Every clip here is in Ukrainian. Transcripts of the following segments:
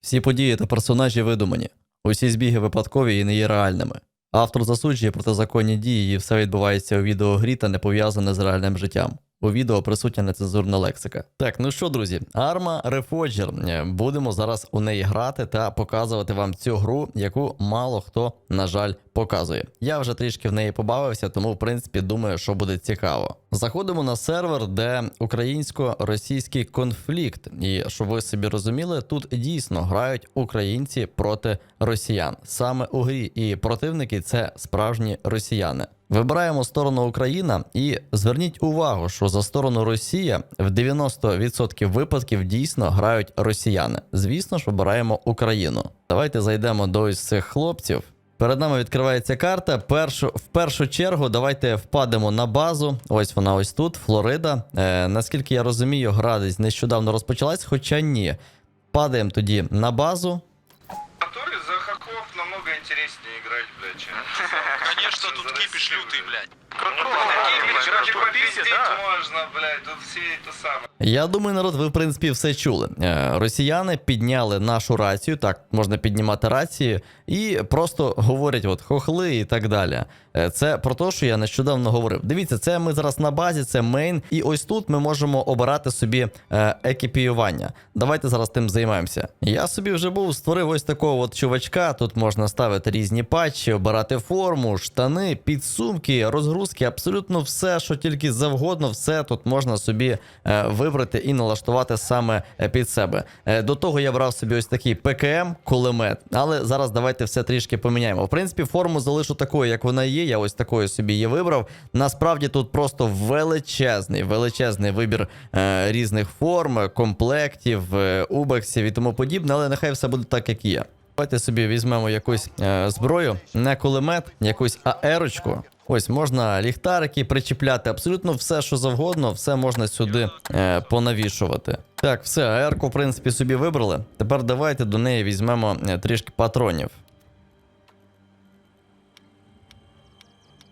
Всі події та персонажі видумані. Усі збіги випадкові і не є реальними. Автор засуджує протизаконні дії, і все відбувається у відеогрі та не пов'язане з реальним життям. У відео присутня нецензурна лексика. Так, ну що, друзі, Arma Reforger. Будемо зараз у неї грати та показувати вам цю гру, яку мало хто, на жаль, показує. Я вже трішки в неї побавився, тому в принципі думаю, що буде цікаво. Заходимо на сервер, де українсько-російський конфлікт. І щоб ви собі розуміли, тут дійсно грають українці проти росіян саме у грі, і противники це справжні росіяни. Вибираємо сторону Україна і зверніть увагу, що за сторону Росія в 90% випадків дійсно грають росіяни. Звісно ж, вибираємо Україну. Давайте зайдемо до ось цих хлопців. Перед нами відкривається карта. Першу, в першу чергу давайте впадемо на базу. Ось вона ось тут, Флорида. Е, наскільки я розумію, гра десь нещодавно розпочалась, хоча ні. Падаємо тоді на базу. Конечно, тут кипиш лютый, блядь. Ну, блядь, тут. Я думаю, народ, ви в принципі все чули. Е, Росіяни підняли нашу рацію, так можна піднімати рації, і просто говорять, от хохли і так далі. Е, Це про те, що я нещодавно говорив. Дивіться, це ми зараз на базі, це мейн, і ось тут ми можемо обирати собі е, екіпіювання. Давайте зараз тим займаємося. Я собі вже був створив ось такого от чувачка. Тут можна ставити різні патчі, обирати форму, штани, підсумки, розгрузки, абсолютно все, що тільки завгодно, все тут можна собі е, вибрати і налаштувати саме е, під себе. Е, до того я брав собі ось такий ПКМ, кулемет, але зараз давайте все трішки поміняємо. В принципі, форму залишу такою, як вона є. Я ось такою собі її вибрав. Насправді тут просто величезний, величезний вибір е, різних форм, комплектів, е, убексів і тому подібне, але нехай все буде так, як є. Давайте собі візьмемо якусь е, зброю, не кулемет, якусь аерочку. Ось можна ліхтарики причіпляти, абсолютно все, що завгодно, все можна сюди е, понавішувати. Так, все, аерку, в принципі, собі вибрали. Тепер давайте до неї візьмемо е, трішки патронів.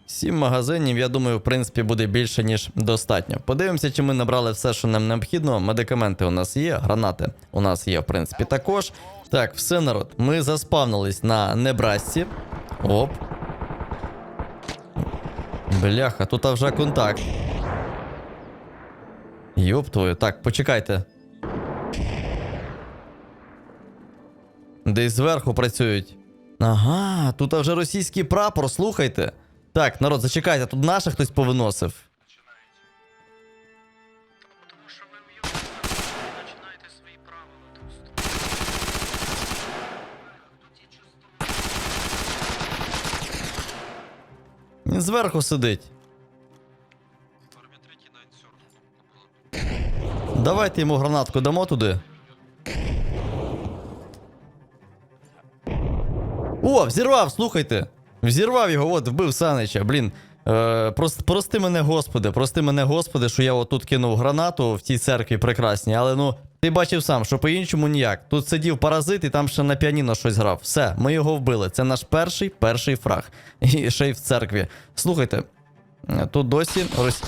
Сім магазинів, я думаю, в принципі, буде більше, ніж достатньо. Подивимося, чи ми набрали все, що нам необхідно. Медикаменти у нас є, гранати у нас є, в принципі, також. Так, все, народ. Ми заспавнились на Небрасці. Оп. Бляха, тут вже контакт. Йоп твою. Так, почекайте. Десь зверху працюють. Ага, тут вже російський прапор, слухайте. Так, народ, зачекайте, тут наших хтось повиносив. Він зверху сидить. Давайте йому гранатку дамо туди. О, взірвав, слухайте. Взірвав його, от вбив Санича. Блін. Е, прос- прости мене, господи, прости мене, господи, що я отут кинув гранату в тій церкві прекрасній, але ну, ти бачив сам, що по-іншому ніяк. Тут сидів паразит і там ще на піаніно щось грав. Все, ми його вбили. Це наш перший перший фраг. І ще й в церкві. Слухайте, е, тут досі Рос...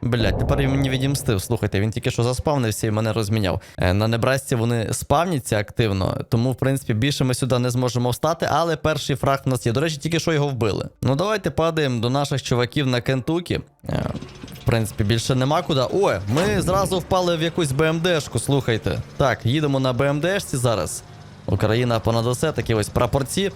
Блять, тепер він мені відімстив. Слухайте, він тільки що заспавнився і мене розміняв. Е, На небрасці вони спавняться активно, тому в принципі більше ми сюди не зможемо встати, але перший фраг в нас є. До речі, тільки що його вбили. Ну давайте падаємо до наших чуваків на Кентукі. Принципі, більше нема куди. О, ми зразу впали в якусь БМДшку, слухайте. Так, їдемо на БМДшці зараз. Україна понад усе, такі ось прапорці.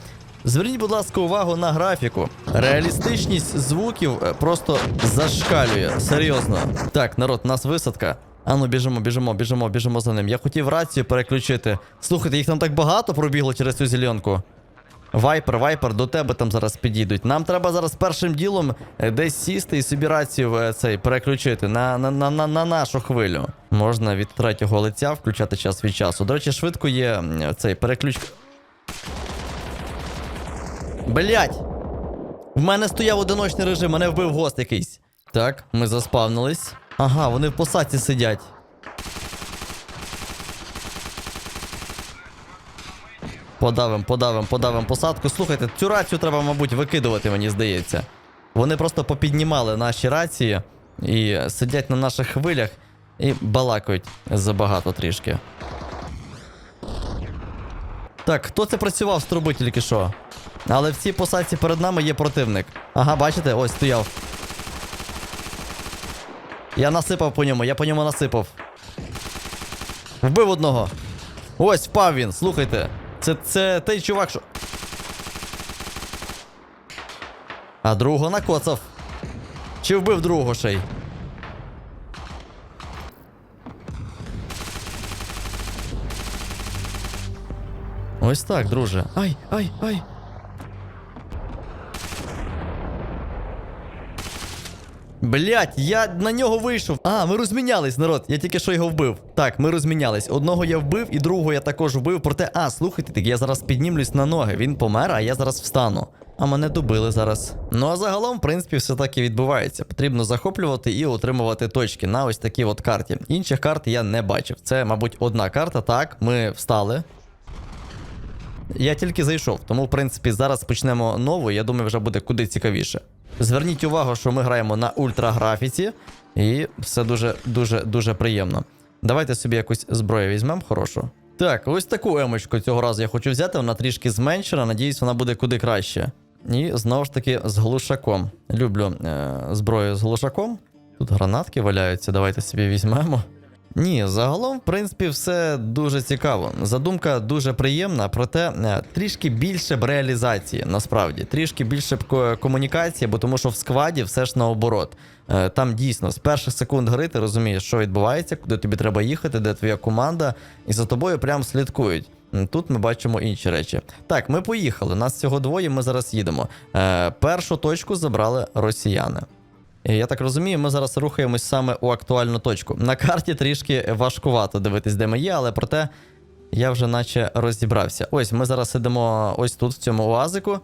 Зверніть, будь ласка, увагу на графіку. Реалістичність звуків е, просто зашкалює. Серйозно. Так, народ, у нас висадка. Ану, біжимо, біжимо, біжимо, біжимо за ним. Я хотів рацію переключити. Слухайте, їх там так багато пробігло через цю зеленку. Вайпер, вайпер, до тебе там зараз підійдуть. Нам треба зараз першим ділом е, десь сісти і собі рацію е, цей переключити на, на, на, на, на нашу хвилю. Можна від третього лиця включати час від часу. До речі, швидко є цей переключ. Блять! В мене стояв одиночний режим, мене вбив гост якийсь. Так, ми заспавнились. Ага, вони в посадці сидять. Подавим, подавим, подавим посадку. Слухайте, цю рацію треба, мабуть, викидувати, мені здається. Вони просто попіднімали наші рації і сидять на наших хвилях і балакають забагато трішки. Так, хто це працював з труби тільки що? Але в цій посадці перед нами є противник. Ага, бачите, ось стояв. Я насипав по ньому, я по ньому насипав. Вбив одного. Ось впав він, слухайте. Це, це той чувак, що. А другого накоцав. Чи вбив другого ще й? Ось так, друже. Ай, ай, ай. Блять, я на нього вийшов. А, ми розмінялись, народ. Я тільки що його вбив. Так, ми розмінялись. Одного я вбив, і другого я також вбив. Проте, а, слухайте, так я зараз піднімлюсь на ноги. Він помер, а я зараз встану. А мене добили зараз. Ну а загалом, в принципі, все так і відбувається. Потрібно захоплювати і отримувати точки на ось такій от карті. Інших карт я не бачив. Це, мабуть, одна карта. Так, ми встали. Я тільки зайшов, тому в принципі зараз почнемо нову. Я думаю, вже буде куди цікавіше. Зверніть увагу, що ми граємо на ультраграфіці, і все дуже дуже дуже приємно. Давайте собі якусь зброю візьмемо хорошу. Так, ось таку емочку цього разу я хочу взяти. Вона трішки зменшена. Надіюсь, вона буде куди краще. І знову ж таки з глушаком. Люблю е, зброю з глушаком. Тут гранатки валяються, давайте собі візьмемо. Ні, загалом, в принципі, все дуже цікаво. Задумка дуже приємна, проте е, трішки більше б реалізації, насправді, трішки більше б комунікації, бо тому що в скваді все ж наоборот. Е, Там дійсно з перших секунд гри ти розумієш, що відбувається, куди тобі треба їхати, де твоя команда, і за тобою прям слідкують. Тут ми бачимо інші речі. Так, ми поїхали. Нас всього двоє, ми зараз їдемо. Е, першу точку забрали росіяни. І Я так розумію, ми зараз рухаємось саме у актуальну точку. На карті трішки важкувато дивитись, де ми є, але проте я вже наче розібрався. Ось ми зараз сидимо ось тут, в цьому оазику,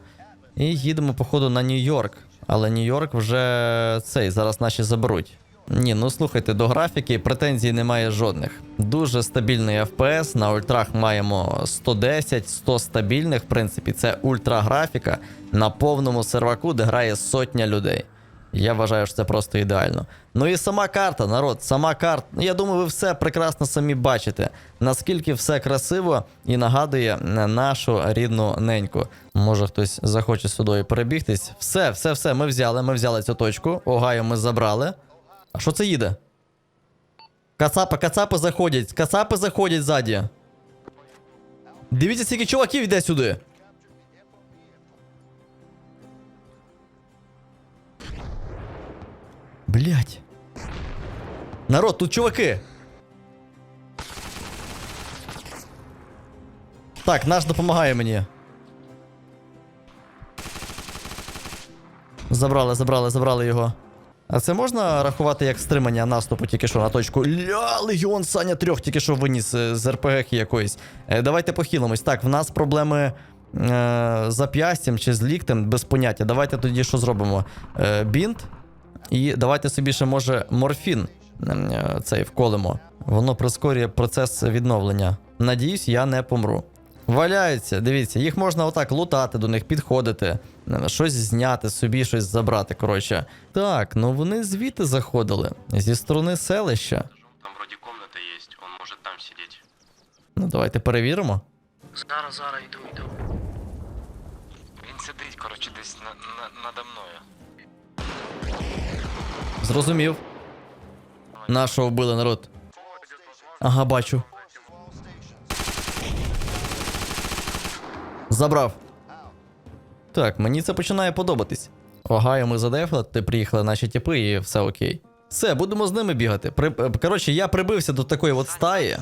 і їдемо, походу, на Нью-Йорк. Але Нью-Йорк вже цей зараз наші заберуть. Ні, ну слухайте, до графіки претензій немає жодних. Дуже стабільний FPS. На ультрах маємо 110, 100 стабільних. В принципі, це ультраграфіка на повному серваку, де грає сотня людей. Я вважаю, що це просто ідеально. Ну і сама карта, народ, сама карта. Ну, Я думаю, ви все прекрасно самі бачите, наскільки все красиво і нагадує нашу рідну неньку. Може хтось захоче сюди перебігтись. Все, все, все, ми взяли, ми взяли цю точку. Огайо ми забрали. А що це їде? Кацапи, кацапи заходять, кацапи заходять ззаді. Дивіться, скільки чуваків йде сюди. Блять. Народ, тут чуваки. Так, наш допомагає мені. Забрали, забрали, забрали його. А це можна рахувати як стримання наступу тільки що на точку. Ля, легіон Саня трьох тільки що виніс е, з РПГ якоїсь. Е, давайте похилимось. Так, в нас проблеми е, зап'ястям чи з ліктем без поняття. Давайте тоді що зробимо? Е, бінт. І давайте собі ще може морфін е, цей вколимо. Воно прискорює процес відновлення. Надіюсь, я не помру. Валяються, дивіться, їх можна отак лутати, до них підходити, щось зняти, собі щось забрати. Коротше. Так, ну вони звідти заходили. Зі сторони селища. Там вроде комната есть, он может там сидеть. Ну, давайте перевіримо. Зараз, зараз йду, йду. Він сидить, коротше, десь на, на, надо мною. Зрозумів. Нашого вбили народ. Ага, бачу. Забрав. Так, мені це починає подобатись. Огайо, ми задефли, ти приїхали наші тіпи і все окей. Все, будемо з ними бігати. При... е, Коротше, я прибився до такої от стаї,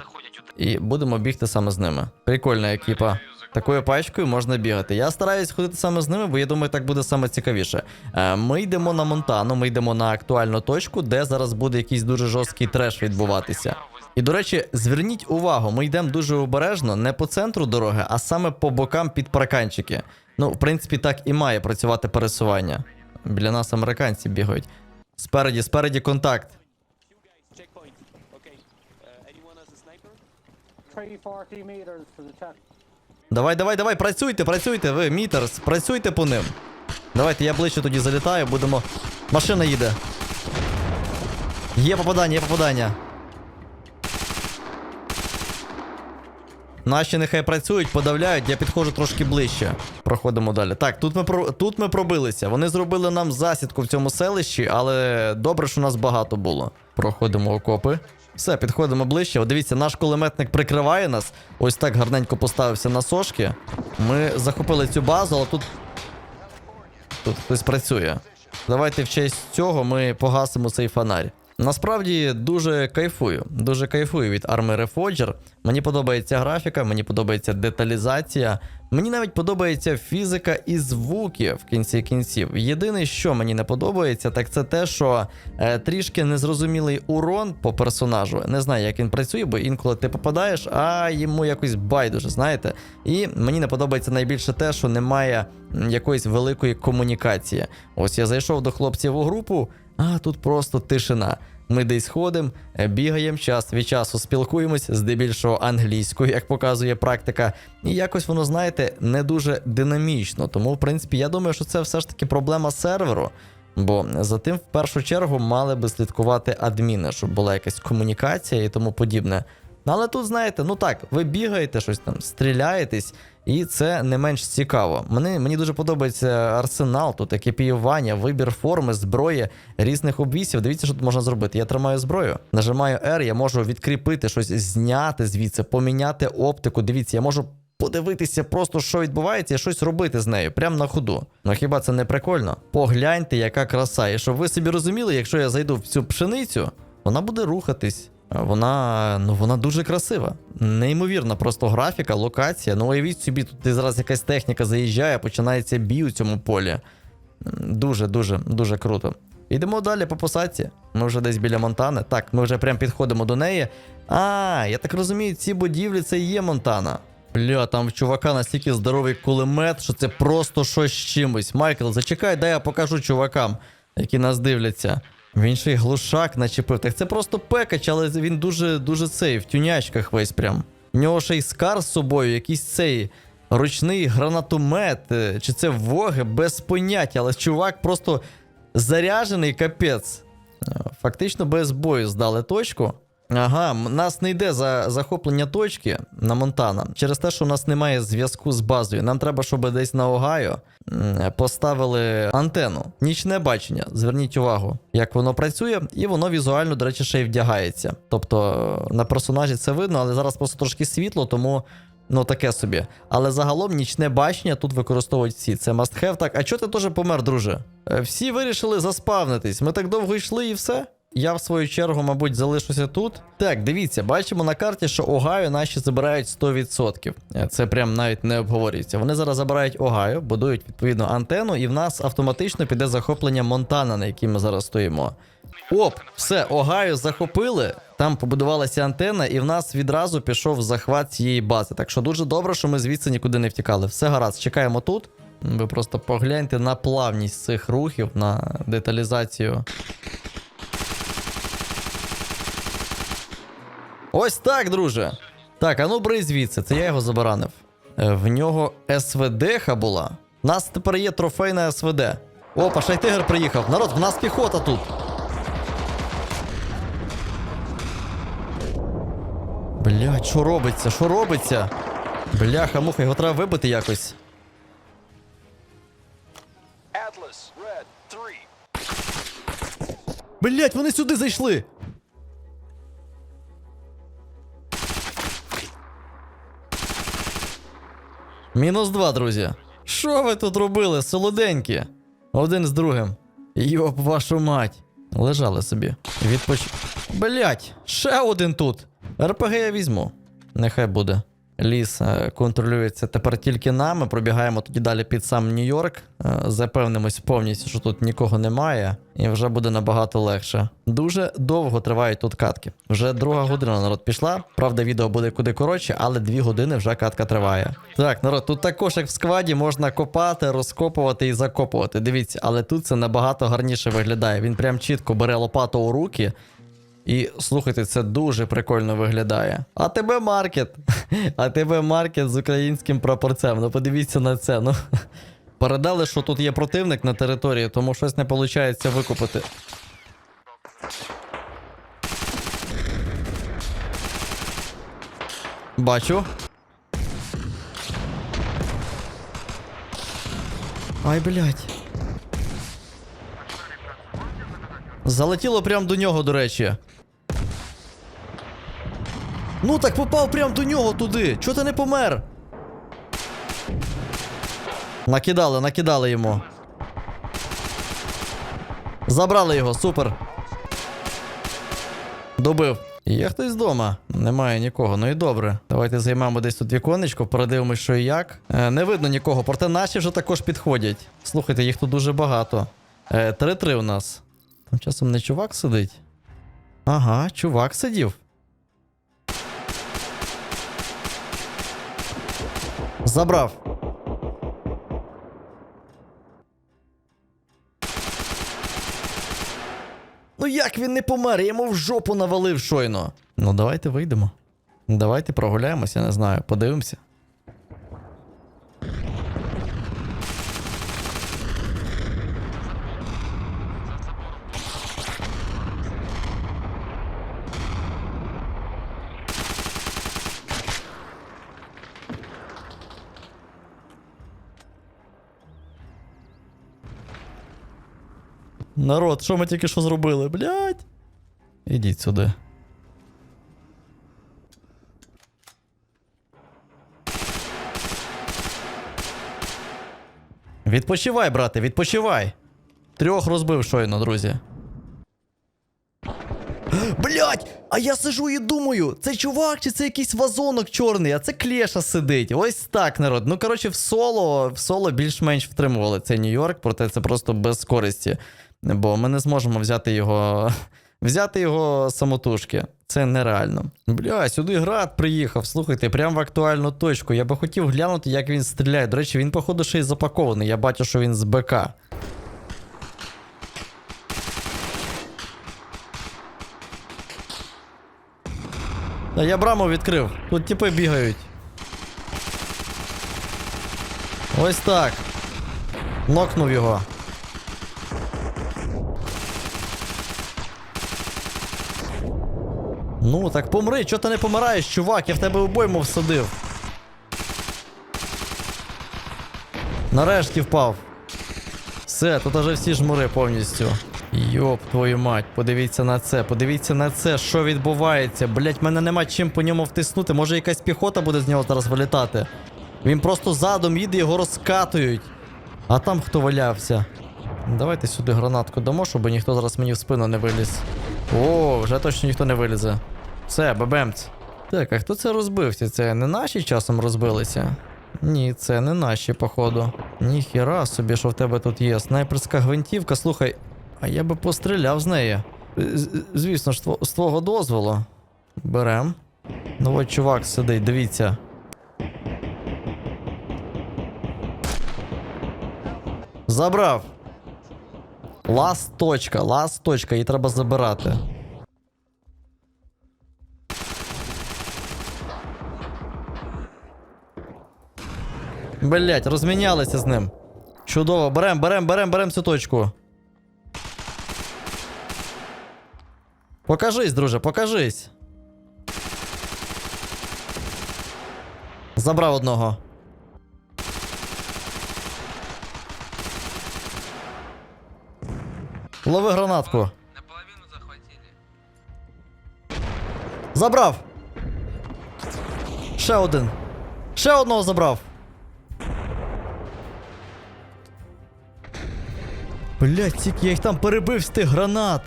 і будемо бігти саме з ними. Прикольна екіпа. Такою пачкою можна бігати. Я стараюсь ходити саме з ними, бо я думаю, так буде саме цікавіше. Е, Ми йдемо на Монтану, ми йдемо на актуальну точку, де зараз буде якийсь дуже жорсткий треш відбуватися. І до речі, зверніть увагу, ми йдемо дуже обережно, не по центру дороги, а саме по бокам під парканчики. Ну, в принципі, так і має працювати пересування. Біля нас американці бігають. Спереді, спереді контакт. Okay. Uh, anyone has a sniper? 340 meters. Давай, давай, давай, працюйте, працюйте, ви, Мітерс, працюйте по ним. Давайте я ближче тоді залітаю, будемо. Машина їде. Є попадання, є попадання. Наші нехай працюють, подавляють, я підходжу трошки ближче. Проходимо далі. Так, тут ми про тут ми пробилися. Вони зробили нам засідку в цьому селищі, але добре, що нас багато було. Проходимо окопи. Все, підходимо ближче. О, дивіться, наш кулеметник прикриває нас. Ось так гарненько поставився на сошки. Ми захопили цю базу, але тут. Тут хтось працює. Давайте в честь цього ми погасимо цей фонарь. Насправді дуже кайфую. Дуже кайфую від Army Reforger. Мені подобається графіка, мені подобається деталізація. Мені навіть подобається фізика і звуки в кінці кінців. Єдине, що мені не подобається, так це те, що е, трішки незрозумілий урон по персонажу. Не знаю, як він працює, бо інколи ти попадаєш, а йому якось байдуже, знаєте. І мені не подобається найбільше те, що немає якоїсь великої комунікації. Ось я зайшов до хлопців у групу, а тут просто тишина. Ми десь ходимо, бігаємо час від часу, спілкуємось здебільшого англійською, як показує практика. І якось воно, знаєте, не дуже динамічно. Тому, в принципі, я думаю, що це все ж таки проблема серверу. Бо за тим в першу чергу мали би слідкувати адміни, щоб була якась комунікація і тому подібне. Ну, Але тут, знаєте, ну так, ви бігаєте щось там, стріляєтесь, і це не менш цікаво. Мені, мені дуже подобається арсенал, тут екіпіювання, вибір форми, зброї, різних обвісів. Дивіться, що тут можна зробити. Я тримаю зброю, нажимаю R, я можу відкріпити щось, зняти звідси, поміняти оптику. Дивіться, я можу подивитися просто, що відбувається, і щось робити з нею, прямо на ходу. Ну хіба це не прикольно? Погляньте, яка краса. І щоб ви собі розуміли, якщо я зайду в цю пшеницю, вона буде рухатись. Вона ну вона дуже красива. Неймовірна просто графіка, локація. Ну уявіть собі, тут і зараз якась техніка заїжджає, починається бій у цьому полі. Дуже, дуже, дуже круто. Йдемо далі по посадці. Ми вже десь біля Монтани. Так, ми вже прям підходимо до неї. А, я так розумію, ці будівлі це і є Монтана. Бля, там в чувака настільки здоровий кулемет, що це просто щось з чимось. Майкл, зачекай, дай я покажу чувакам, які нас дивляться. Він ще й глушак начепив. Так це просто пекач, але він дуже дуже цей, в тюнячках весь прям. У нього ще й скар з собою, якийсь цей ручний гранатомет. е, Чи це воги без поняття, але чувак просто заряжений капець. Е, Фактично без бою здали точку. Ага, нас не йде за захоплення точки на Монтана через те, що у нас немає зв'язку з базою. Нам треба, щоб десь на Огайо поставили антенну. Нічне бачення. Зверніть увагу, як воно працює, і воно візуально, до речі, ще й вдягається. Тобто е, на персонажі це видно, але зараз просто трошки світло, тому. Ну, таке собі. Але загалом нічне бачення тут використовують всі. Це must have. Так, а чого ти теж помер, друже? Е, Всі вирішили заспавнитись. Ми так довго йшли і все. Я в свою чергу, мабуть, залишуся тут. Так, дивіться, бачимо на карті, що Огайо наші забирають 100%. Е, Це прям навіть не обговорюється. Вони зараз забирають Огайо, будують відповідно антенну, і в нас автоматично піде захоплення Монтана, на якій ми зараз стоїмо. Оп, все, Огайо захопили. Там побудувалася антенна, і в нас відразу пішов захват цієї бази. Так що дуже добре, що ми звідси нікуди не втікали. Все гаразд, чекаємо тут. Ви просто погляньте на плавність цих рухів, на деталізацію. Ось так, друже. Так, а ну бери звідси, це я його забаранив. Е, В нього СВД-ха була. У нас тепер є трофейна СВД. Опа, Шайтигер приїхав. Народ, в нас піхота тут. Блядь, що робиться? Що робиться? Бляха, муха, його треба вибити якось. Блять, вони сюди зайшли. Мінус два, друзі. Що ви тут робили, солоденькі? Один з другим. Йоп, вашу мать. Лежали собі. Відпоч... Блять, ще один тут. РПГ я візьму. Нехай буде. Ліс е, контролюється тепер тільки нами. Пробігаємо тоді далі під сам Нью-Йорк. Е, Запевнимось повністю, що тут нікого немає, і вже буде набагато легше. Дуже довго тривають тут катки. Вже друга година народ пішла. Правда, відео буде куди коротше, але дві години вже катка триває. Так, народ, тут також як в скваді можна копати, розкопувати і закопувати. Дивіться, але тут це набагато гарніше виглядає. Він прям чітко бере лопату у руки. І слухайте, це дуже прикольно виглядає. А тебе маркет. А тебе маркет з українським прапорцем. Ну подивіться на це. ну. Передали, що тут є противник на території, тому щось не виходить викупити. Бачу. Ай, блядь. Залетіло прямо до нього, до речі. Ну так попав прямо до нього туди. Чого ти не помер? Накидали, накидали йому. Забрали його, супер. Добив. Є хтось вдома? Немає нікого. Ну і добре. Давайте займемо десь тут віконечко, передивимось, що і як. Е, не видно нікого, проте наші вже також підходять. Слухайте, їх тут дуже багато. Е, 3-3 у нас. Там часом не чувак сидить. Ага, чувак сидів. Забрав. Ну як він не помер? Я йому в жопу навалив щойно. Ну давайте вийдемо. Давайте прогуляємося, я не знаю, подивимося. Народ, що ми тільки що зробили, блядь? Ідіть сюди. Відпочивай, брате, відпочивай. Трьох розбив щойно, друзі. Блять! А я сижу і думаю, це чувак чи це якийсь вазонок чорний, а це клеша сидить. Ось так, народ. Ну, коротше, в соло, в соло більш-менш втримували цей Нью-Йорк, проте це просто без користі. Бо ми не зможемо взяти його. Взяти його самотужки. Це нереально. Бля, сюди град приїхав. Слухайте, прям в актуальну точку. Я би хотів глянути, як він стріляє. До речі, він, походу, ще й запакований. Я бачу, що він з БК. Я браму відкрив. Тут типи бігають. Ось так. Нокнув його. Ну, так помри, чого ти не помираєш, чувак, я в тебе обойму всадив. Нарешті впав. Все, тут уже всі жмури повністю. Йоп, твою мать, подивіться на це, подивіться на це, що відбувається. Блять, мене нема чим по ньому втиснути. Може якась піхота буде з нього зараз вилітати. Він просто задом їде, його розкатують. А там хто валявся? Давайте сюди гранатку дамо, щоб ніхто зараз мені в спину не виліз. О, вже точно ніхто не вилізе. Все, бебемц. Так, а хто це розбився? Це не наші часом розбилися? Ні, це не наші, походу. Ніхіра собі, що в тебе тут є. Снайперська гвинтівка, слухай. А я би постріляв з неї. Звісно ж, з твого дозволу. Берем. Ну от чувак сидить, дивіться. Забрав. Ласт точка, ласт точка, її треба забирати. Блять, розмінялися з ним. Чудово, берем, берем, берем, берем цю точку. Покажись, друже, покажись. Забрав одного. Лови гранатку. Наполовину захватили. Забрав. Ще один. Ще одного забрав. Блять, тільки я їх там перебив з тих гранат.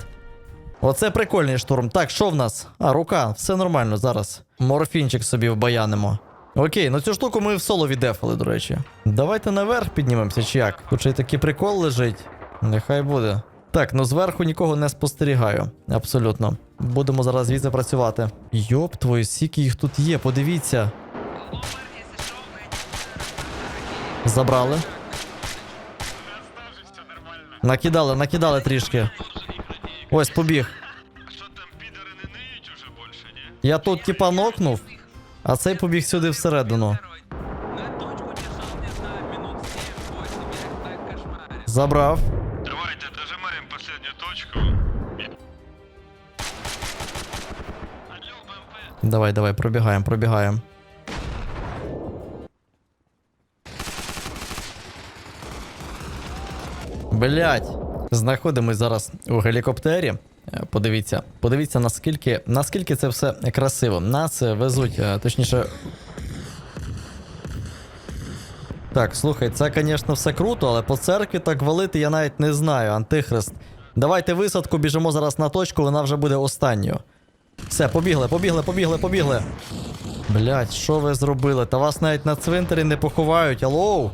Оце прикольний штурм. Так, що в нас? А, рука, все нормально зараз. Морфінчик собі вбаянимо. Окей, ну цю штуку ми в соло віддефали, до речі. Давайте наверх піднімемося, чи як? Тут ще й такий прикол лежить. Нехай буде. Так, ну зверху нікого не спостерігаю. Абсолютно. Будемо зараз звідси працювати. Йоп, твою, скільки їх тут є, подивіться. Забрали. Накидали, накидали трішки. Ось, побіг. Я тут типа нокнув, а цей побіг сюди всередину. На Давай, давай, пробігаємо, пробігаємо. Блять. Знаходимось зараз у гелікоптері. Е, Подивіться, подивіться, наскільки, наскільки це все красиво. Нас е, везуть, е, точніше. Так, слухай, це, звісно, все круто, але по церкві так валити я навіть не знаю, Антихрист. Давайте висадку, біжимо зараз на точку, вона вже буде останньою. Все, побігли, побігли, побігли, побігли. Блять, що ви зробили? Та вас навіть на цвинтарі не поховають, аллоу.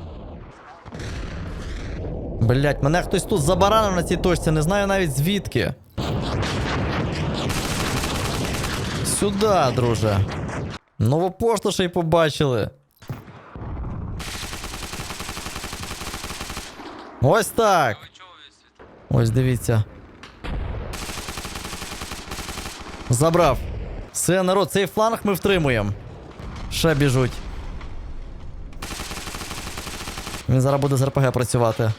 Блять, мене хтось тут забаранив на цій точці, не знаю навіть звідки. Сюда, друже. Нову пошту ще й побачили. Ось так. Ось дивіться. Забрав. Все, народ, цей фланг ми втримуємо. Ще біжуть. Він зараз буде з РПГ працювати.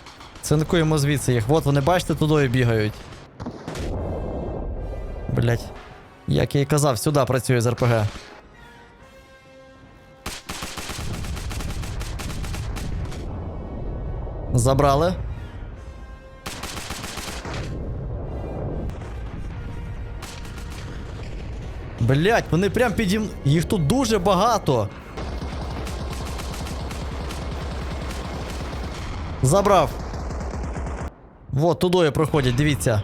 Цинкуємо звідси їх. От вони, бачите, туди бігають. Блять. Як я і казав, сюди працює з РПГ. Забрали. Блять, вони прям підім. Їх тут дуже багато. Забрав. Вот, тудою проходять, дивіться.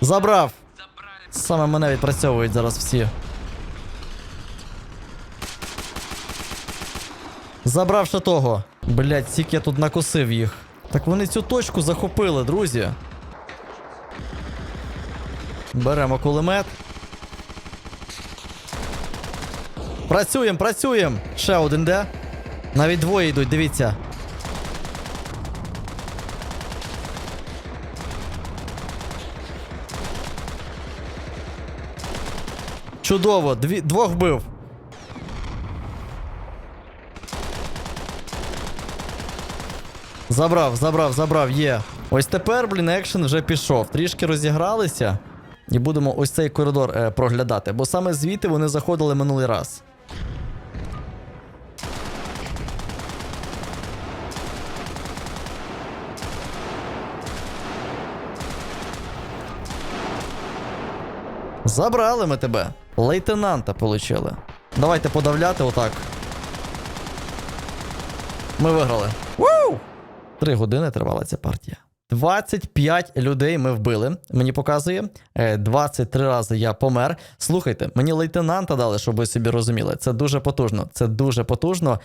Забрав. Саме мене відпрацьовують зараз всі. Забрав ще того. Блять, стільки я тут накосив їх. Так вони цю точку захопили, друзі. Беремо кулемет. Працюємо, працюємо. Ще один де. Навіть двоє йдуть, дивіться. Чудово, дві, двох вбив. Забрав, забрав, забрав, є. Ось тепер, блін, екшен вже пішов. Трішки розігралися. І будемо ось цей коридор е, проглядати, бо саме звідти вони заходили минулий раз. Забрали ми тебе. Лейтенанта получили. Давайте подавляти отак. Ми виграли. Вуу! Три години тривала ця партія. 25 людей ми вбили. Мені показує. Е, 23 рази я помер. Слухайте, мені лейтенанта дали, щоб ви собі розуміли. Це дуже потужно. Це дуже потужно.